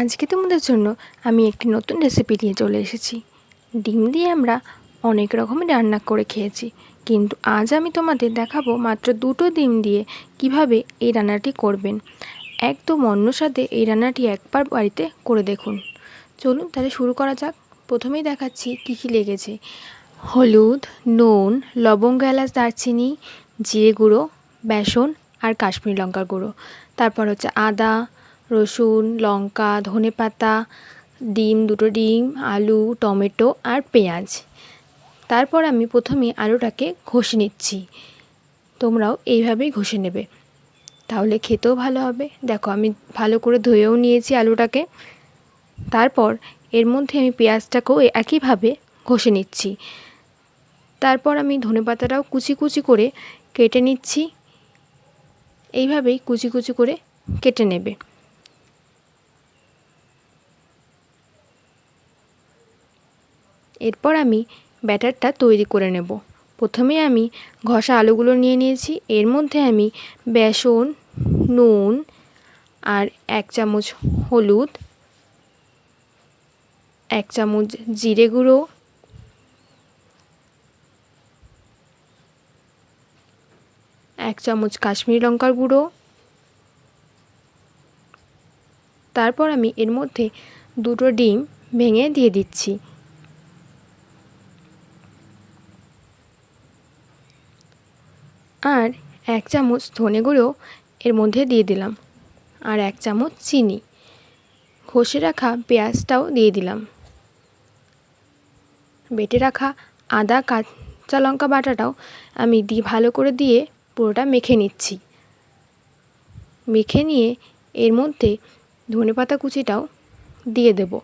আজকে তোমাদের জন্য আমি একটি নতুন রেসিপি নিয়ে চলে এসেছি। ডিম দিয়ে আমরা অনেক রকমের রান্না করে খেয়েছি, কিন্তু আজ আমি তোমাদের দেখাবো মাত্র দুটো ডিম দিয়ে কীভাবে এই রান্নাটি করবেন। একদম অন্য সাথে এই রান্নাটি একবার বাড়িতে করে দেখুন। চলুন তাহলে শুরু করা যাক। প্রথমেই দেখাচ্ছি কী কী লেগেছে। হলুদ, নুন, লবঙ্গ, এলাচ, দারচিনি, জিরে গুঁড়ো, বেসন আর কাশ্মীরি লঙ্কার গুঁড়ো। তারপর হচ্ছে আদা রসুন, লঙ্কা, ধনে পাতা, ডিম, দুটো ডিম, আলু, টমেটো আর পেঁয়াজ। তারপর আমি প্রথমে আলুটাকে ঘষে নিচ্ছি। তোমরাও এইভাবেই ঘষে নেবে। তাহলে খেতেও ভালো হবে। দেখো, আমি ভালো করে ধুয়েও নিয়েছি আলুটাকে। তারপর এর মধ্যে আমি পেঁয়াজটাকেও একইভাবে ঘষে নিচ্ছি। তারপর আমি ধনে পাতাটাও কুচি কুচি করে কেটে নিচ্ছি। এইভাবেই কুচি কুচি করে কেটে নেবে। এরপর আমি ব্যাটারটা তৈরি করে নেব। প্রথমে আমি ঘষা আলুগুলো নিয়ে নিয়েছি। এর মধ্যে আমি বেসন, নুন আর এক চামচ হলুদ, এক চামচ জিরে গুঁড়ো, এক চামচ কাশ্মীরি লঙ্কার গুঁড়ো। তারপর আমি এর মধ্যে দুটো ডিম ভেঙে দিয়ে দিচ্ছি। আর এক চামচ ধনে গুঁড়ো এর মধ্যে দিয়ে দিলাম আর এক চামচ চিনি। ঘষে রাখা পেঁয়াজটাও দিয়ে দিলাম। বেটে রাখা আদা, কাঁচা লঙ্কা বাটাটাও আমি দিয়ে ভালো করে দিয়ে পুরোটা মেখে নিচ্ছি। মেখে নিয়ে এর মধ্যে ধনেপাতা কুচিটাও দিয়ে দেব।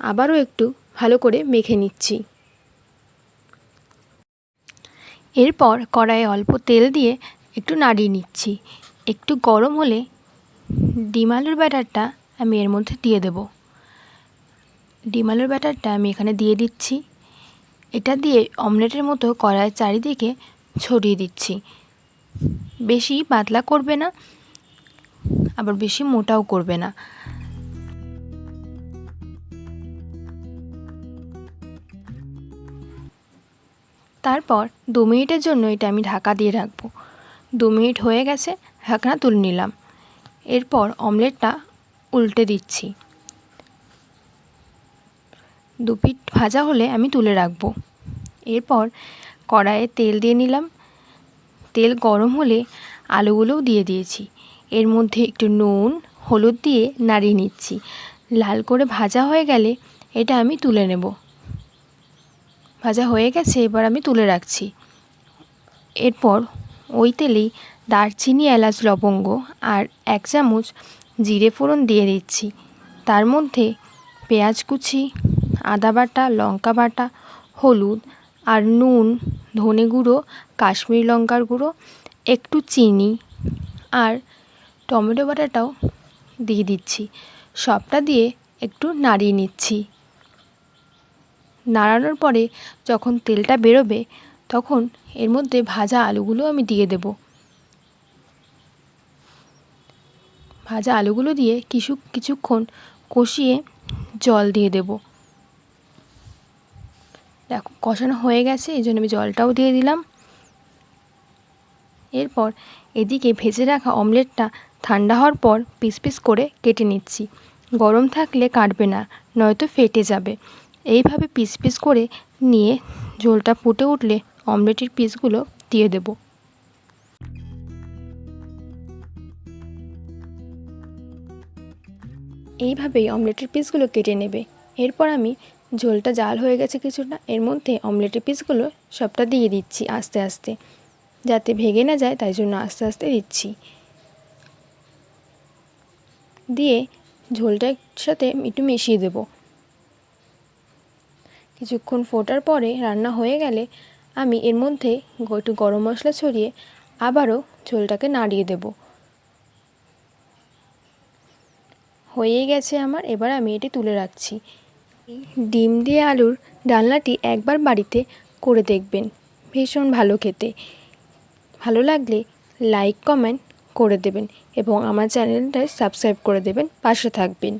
আবারও একটু ভালো করে মেখে নিচ্ছি। এরপর কড়াইয়ে অল্প তেল দিয়ে একটু নাড়িয়ে নিচ্ছি। একটু গরম হলে ডিম আলুর ব্যাটারটা আমি এর মধ্যে দিয়ে দেব। ডিম আলুর ব্যাটারটা আমি এখানে দিয়ে দিচ্ছি। এটা দিয়ে অমলেটের মতো কড়াইয়ের চারিদিকে ছড়িয়ে দিচ্ছি। বেশি পাতলা করবে না, আবার বেশি মোটাও করবে না। তারপর দু মিনিটের জন্য এটা আমি ঢাকা দিয়ে রাখব। দু মিনিট হয়ে গেছে, ঢাকনা তুলে নিলাম। এরপর অমলেটটা উল্টে দিচ্ছি। দু পিঠ ভাজা হলে আমি তুলে রাখব। এরপর কড়াইয়ে তেল দিয়ে নিলাম। তেল গরম হলে আলুগুলোও দিয়ে দিয়েছি। এর মধ্যে একটু নুন, হলুদ দিয়ে নাড়িয়ে নিচ্ছি। লাল করে ভাজা হয়ে গেলে এটা আমি তুলে নেব। ভাজা হয়ে গেছে, এবার আমি তুলে রাখছি। এরপর ওই তেলেই দারচিনি, এলাচ, লবঙ্গ আর এক চামচ জিরে ফোড়ন দিয়ে দিচ্ছি। তার মধ্যে পেঁয়াজ কুচি, আদা বাটা, লঙ্কা বাটা, হলুদ আর নুন, ধনে গুঁড়ো, কাশ্মীরি লঙ্কার গুঁড়ো, একটু চিনি আর টমেটো বাটাটাও দিয়ে দিচ্ছি। সবটা দিয়ে একটু নাড়িয়ে নিচ্ছি। নাড়ানোর পরে যখন তেলটা বেরোবে, তখন এর মধ্যে ভাজা আলুগুলো আমি দিয়ে দেব। ভাজা আলুগুলো দিয়ে কিছু, কিছুক্ষণ কষিয়ে জল দিয়ে দেব। দেখো, কষানো হয়ে গেছে, এই জন্য আমি জলটাও দিয়ে দিলাম। এরপর এদিকে ভেজে রাখা অমলেটটা ঠান্ডা হওয়ার পর পিস পিস করে কেটে নিচ্ছি। গরম থাকলে কাটবে না, নয়তো ফেটে যাবে। এইভাবে পিস পিস করে নিয়ে ঝোলটা ফুটে উঠলে অমলেটের পিসগুলো দিয়ে দেব। এইভাবেই অমলেটের পিসগুলো কেটে নেবে। এরপর আমি ঝোলটা জাল হয়ে গেছে কিছুটা, এর মধ্যে অমলেটের পিসগুলো সবটা দিয়ে দিচ্ছি আস্তে আস্তে। যাতে ভেঙে না যায়, তাই জন্য আস্তে আস্তে দিচ্ছি। দিয়ে ঝোলটার সাথে একটু মিশিয়ে দেব। কিছুক্ষণ ফোটার পরে রান্না হয়ে গেলে আমি এর মধ্যে একটু গরম মশলা ছড়িয়ে আবারও ঝোলটাকে নাড়িয়ে দেব। হয়ে গেছে আমার, এবার আমি এটি তুলে রাখছি। ডিম দিয়ে আলুর ডালনাটি একবার বাড়িতে করে দেখবেন। ভীষণ ভালো খেতে। ভালো লাগলে লাইক, কমেন্ট করে দেবেন এবং আমার চ্যানেলটায় সাবস্ক্রাইব করে দেবেন, পাশে থাকবেন।